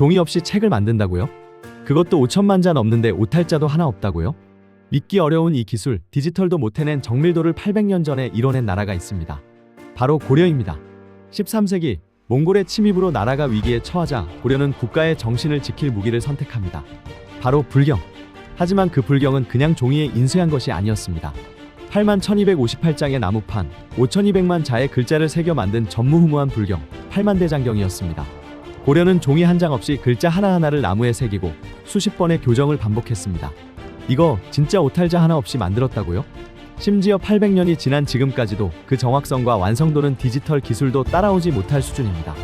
종이 없이 책을 만든다고요? 그것도 5천만 자 넘는데 오탈자도 하나 없다고요? 믿기 어려운 이 기술, 디지털도 못 해낸 정밀도를 800년 전에 이뤄낸 나라가 있습니다. 바로 고려입니다. 13세기 몽골의 침입으로 나라가 위기에 처하자 고려는 국가의 정신을 지킬 무기를 선택합니다. 바로 불경. 하지만 그 불경은 그냥 종이에 인쇄한 것이 아니었습니다. 8만 1258장의 나무판, 5200만 자의 글자를 새겨 만든 전무후무한 불경, 8만 대장경이었습니다. 고려는 종이 한 장 없이 글자 하나하나를 나무에 새기고 수십 번의 교정을 반복했습니다. 이거 진짜 오탈자 하나 없이 만들었다고요? 심지어 800년이 지난 지금까지도 그 정확성과 완성도는 디지털 기술도 따라오지 못할 수준입니다.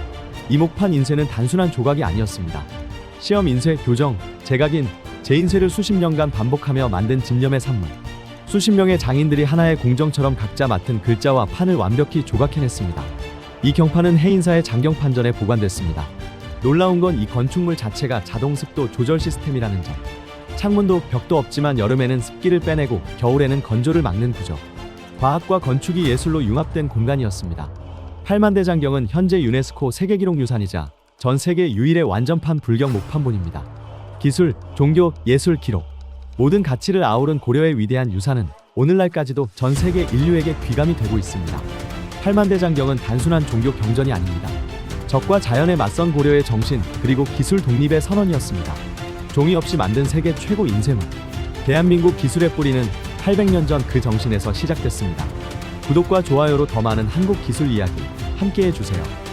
이목판 인쇄는 단순한 조각이 아니었습니다. 시험 인쇄, 교정, 제각인, 재인쇄를 수십 년간 반복하며 만든 집념의 산물. 수십 명의 장인들이 하나의 공정처럼 각자 맡은 글자와 판을 완벽히 조각해냈습니다. 이 경판은 해인사의 장경 판전에 보관됐습니다. 놀라운 건 이 건축물 자체가 자동 습도 조절 시스템이라는 점. 창문도 벽도 없지만 여름에는 습기를 빼내고 겨울에는 건조를 막는 구조. 과학과 건축이 예술로 융합된 공간이었습니다. 팔만대장경은 현재 유네스코 세계기록 유산이자 전 세계 유일의 완전판 불경 목판본입니다. 기술, 종교, 예술 기록 모든 가치를 아우른 고려의 위대한 유산은 오늘날까지도 전 세계 인류에게 귀감이 되고 있습니다. 팔만대장경은 단순한 종교 경전이 아닙니다. 적과 자연에 맞선 고려의 정신 그리고 기술 독립의 선언이었습니다. 종이 없이 만든 세계 최고 인쇄물. 대한민국 기술의 뿌리는 800년 전 그 정신에서 시작됐습니다. 구독과 좋아요로 더 많은 한국 기술 이야기 함께 해주세요.